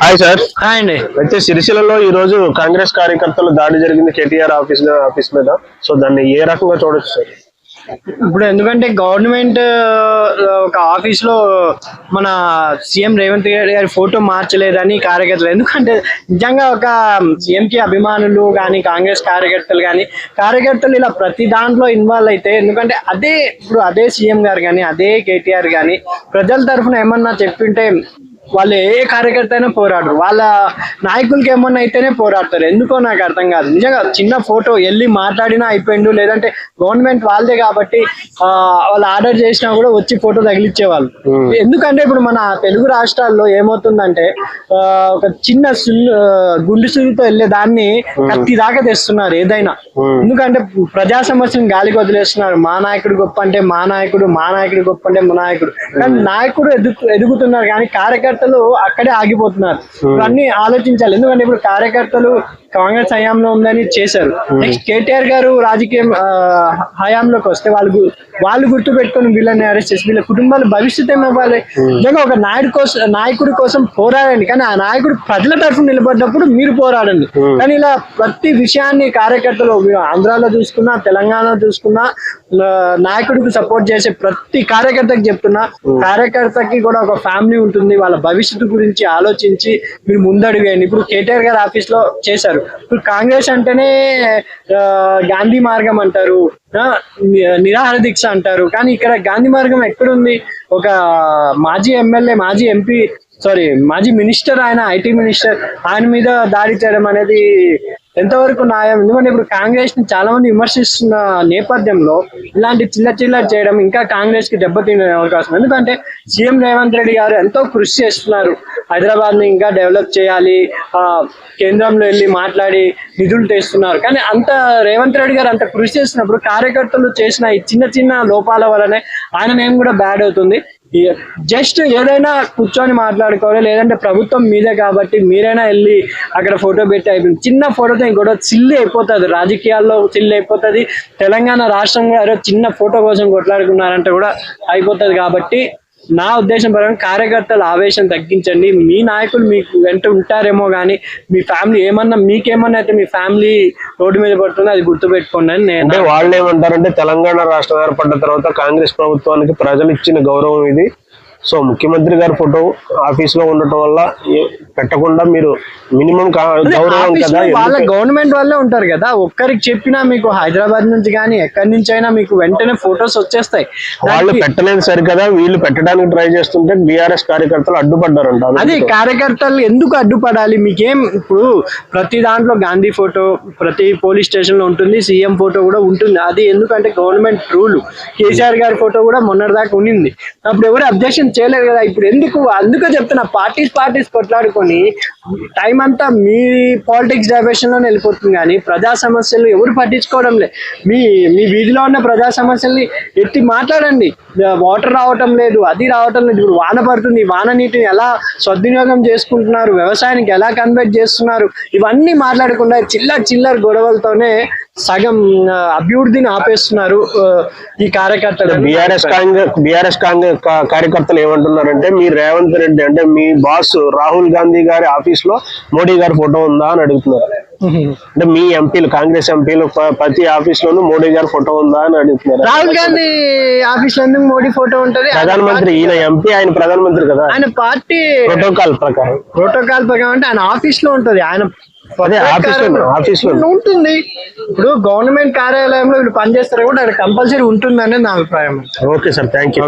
Hi sir hi అండి. అయితే సిరిసిల్లలో ఈ రోజు కాంగ్రెస్ కార్యకర్తలు దాడి జరిగింది కేటీఆర్ ఆఫీస్ ఆఫీస్ మీద. సో దాన్ని ఏ రకంగా చూడొచ్చు సార్ ఇప్పుడు ఎందుకంటే గవర్నమెంట్ ఒక ఆఫీస్లో మన సీఎం రేవంత్ రెడ్డి గారి ఫోటో మార్చలేదని కార్యకర్తలు. ఎందుకంటే నిజంగా ఒక సీఎం కి అభిమానులు కానీ కాంగ్రెస్ కార్యకర్తలు కానీ కార్యకర్తలు ఇలా ప్రతి దాంట్లో ఇన్వాల్వ్ అయితే ఎందుకంటే అదే ఇప్పుడు అదే సీఎం గారు కానీ అదే కేటీఆర్ కానీ ప్రజల తరఫున ఏమన్నా చెప్పింటే వాళ్ళు ఏ కార్యకర్త అయినా పోరాడరు. వాళ్ళ నాయకులకి ఏమన్నా అయితేనే పోరాడతారు. ఎందుకో నాకు అర్థం కాదు. నిజంగా చిన్న ఫోటో వెళ్ళి మాట్లాడినా అయిపోయిండు లేదంటే గవర్నమెంట్ వాళ్ళదే కాబట్టి ఆ, వాళ్ళు ఆర్డర్ చేసినా కూడా వచ్చి ఫోటో తగిలిచ్చేవాళ్ళు. ఎందుకంటే ఇప్పుడు మన తెలుగు రాష్ట్రాల్లో ఏమవుతుందంటే ఆ, ఒక చిన్న గుండు సులుతో వెళ్ళే దాన్ని కత్తి దాకా తెస్తున్నారు ఏదైనా. ఎందుకంటే ప్రజా సమస్యను గాలికి వదిలేస్తున్నారు. మా నాయకుడు గొప్ప అంటే మా నాయకుడు మా నాయకుడు గొప్ప అంటే మా నాయకుడు. కానీ నాయకుడు ఎదుగు ఎదుగుతున్నారు కానీ కార్యకర్తలు అక్కడే ఆగిపోతున్నారు. ఇవన్నీ ఆలోచించాలి. ఎందుకంటే ఇప్పుడు కార్యకర్తలు కాంగ్రెస్ హయాంలో ఉందని చేశారు. నెక్స్ట్ కేటీఆర్ గారు రాజకీయం హయాంలోకి వస్తే వాళ్ళు వాళ్ళు గుర్తు పెట్టుకొని వీళ్ళని అరెస్ట్ చేసి వీళ్ళ కుటుంబాల భవిష్యత్ ఏమవ్వాలి నిజంగా ఒక నాయుడు కోసం నాయకుడి కోసం పోరాడండి. కానీ ఆ నాయకుడు ప్రజల తరఫున నిలబడ్డప్పుడు మీరు పోరాడండి. కానీ ఇలా ప్రతి విషయాన్ని కార్యకర్తలు మీరు ఆంధ్రాలో చూసుకున్నా తెలంగాణలో చూసుకున్నా నాయకుడికి సపోర్ట్ చేసే ప్రతి కార్యకర్తకి చెప్తున్నా కార్యకర్తకి కూడా ఒక ఫ్యామిలీ ఉంటుంది. వాళ్ళ భవిష్యత్తు గురించి ఆలోచించి మీరు ముందడుగు ఇప్పుడు కేటీఆర్ గారు ఆఫీస్లో చేశారు. ఇప్పుడు కాంగ్రెస్ అంటేనే గాంధీ మార్గం అంటారు. నిరాహార దీక్ష అంటారు. కానీ ఇక్కడ గాంధీ మార్గం ఎక్కడుంది? ఒక మాజీ ఎమ్మెల్యే మాజీ ఎంపీ సారీ మాజీ మినిస్టర్ ఆయన ఐటీ మినిస్టర్ ఆయన మీద దాడి చేయడం అనేది ఎంతవరకు న్యాయం? ఎందుకంటే ఇప్పుడు కాంగ్రెస్ని చాలా మంది విమర్శిస్తున్న నేపథ్యంలో ఇలాంటి చిల్ల చిల్ల చేయడం ఇంకా కాంగ్రెస్కి దెబ్బతినే అవకాశం. ఎందుకంటే సీఎం రేవంత్ రెడ్డి గారు ఎంతో కృషి చేస్తున్నారు. హైదరాబాద్ని ఇంకా డెవలప్ చేయాలి ఆ కేంద్రంలో వెళ్ళి మాట్లాడి నిధులు తెస్తున్నారు. కానీ అంత రేవంత్ రెడ్డి గారు అంత కృషి చేసినప్పుడు కార్యకర్తలు చేసిన ఈ చిన్న చిన్న లోపాల వల్లనే ఆయన నేమ్ కూడా బ్యాడ్ అవుతుంది. జస్ట్ ఏదైనా కూర్చొని మాట్లాడుకోవాలి లేదంటే ప్రభుత్వం మీదే కాబట్టి మీరైనా వెళ్ళి అక్కడ ఫోటో పెట్టి అయిపోయింది చిన్న ఫోటోతో ఇంకోటి చిల్లి అయిపోతుంది రాజకీయాల్లో చిల్లి అయిపోతుంది తెలంగాణ రాష్ట్రం గారు చిన్న ఫోటో కోసం కొట్లాడుకున్నారంటే కూడా అయిపోతుంది కాబట్టి నా ఉద్దేశం ప్రకారం కార్యకర్తల ఆవేశం తగ్గించండి. మీ నాయకులు మీకు వెంట ఉంటారేమో కానీ మీ ఫ్యామిలీ ఏమన్నా మీకేమన్నా అయితే మీ ఫ్యామిలీ రోడ్డు మీద పడుతుంది అది గుర్తుపెట్టుకోండి అని నేను వాళ్ళు ఏమంటారంటే తెలంగాణ రాష్ట్రం ఏర్పడ్డ తర్వాత కాంగ్రెస్ ప్రభుత్వానికి ప్రజలు ఇచ్చిన గౌరవం ఇది. సో ముఖ్యమంత్రి గారి ఫోటో ఆఫీస్లో ఉండటం వల్ల పెట్టకుండా మీరు మినిమం గౌరవం కదా వాళ్ళ గవర్నమెంట్ వాళ్ళే ఉంటారు కదా ఒక్కరికి చెప్పినా మీకు హైదరాబాద్ నుంచి కానీ ఎక్కడి నుంచి అయినా మీకు వెంటనే ఫొటోస్ వచ్చేస్తాయి. వాళ్ళు పెట్టలేదు సరికదా వీళ్ళు పెట్టడానికి ట్రై చేస్తుంటే బీఆర్ఎస్ కార్యకర్తలు అడ్డుపడ్డారంట అదే కార్యకర్తలు ఎందుకు అడ్డుపడాలి? మీకేం ఇప్పుడు ప్రతి దాంట్లో గాంధీ ఫోటో ప్రతి పోలీస్ స్టేషన్లో ఉంటుంది సీఎం ఫోటో కూడా ఉంటుంది. అది ఎందుకంటే గవర్నమెంట్ రూల్. కేసీఆర్ గారి ఫోటో కూడా మొన్నటిదాకా ఉండింది అప్పుడు ఎవరు అబ్జెక్షన్ చేయలేదు కదా. ఇప్పుడు ఎందుకు? అందుకే చెప్తున్నా పార్టీస్ పార్టీస్ కొట్లాడుకొని టైం అంతా మీ పాలిటిక్స్ డైవర్షన్లోనే వెళ్ళిపోతుంది కానీ ప్రజా సమస్యలు ఎవరు పట్టించుకోవడం లే. మీ మీ వీధిలో ఉన్న ప్రజా సమస్యల్ని ఎత్తి మాట్లాడండి. వాటర్ రావటం లేదు అది రావటం లేదు. ఇప్పుడు వాన పడుతుంది వాన నీటిని ఎలా సద్వినియోగం చేసుకుంటున్నారు వ్యవసాయానికి ఎలా కన్వర్ట్ చేస్తున్నారు ఇవన్నీ మాట్లాడకుండా చిల్లర చిల్లర గొడవలతోనే సగం అభివృద్ధిని ఆపేస్తున్నారు ఈ కార్యకర్తలు. బీఆర్ఎస్ కాంగ్రెస్ బీఆర్ఎస్ కాంగ్రెస్ కార్యకర్తలు ఏమంటున్నారంటే మీ రేవంత్ రెడ్డి అంటే మీ బాస్ రాహుల్ గాంధీ గారి ఆఫీస్లో మోడీ గారి ఫోటో ఉందా? అని అడుగుతున్నారు. అంటే మీ ఎంపీలు కాంగ్రెస్ ఎంపీలు ప్రతి ఆఫీస్ లోనూ మోడీ గారి ఫోటో ఉందా అని అడుగుతున్నారు. రాహుల్ గాంధీ ఆఫీస్లో మోడీ ఫోటో ఉంటది. ప్రధానమంత్రి ఈయన ఎంపీ ఆయన ప్రధానమంత్రి కదా. ఆయన పార్టీ ప్రోటోకాల్ ప్రకారం. ప్రోటోకాల్ ప్రకారం అంటే ఆయన ఆఫీస్లో ఉంటది. ఆయన అదే ఆఫీస్లో ఆఫీస్లో ఉంటుంది. ఇప్పుడు గవర్నమెంట్ కార్యాలయంలో వీళ్ళు పనిచేస్తారు కూడా కంపల్సరీ ఉంటుంది అనేది నా అభిప్రాయం. Okay sir thank you.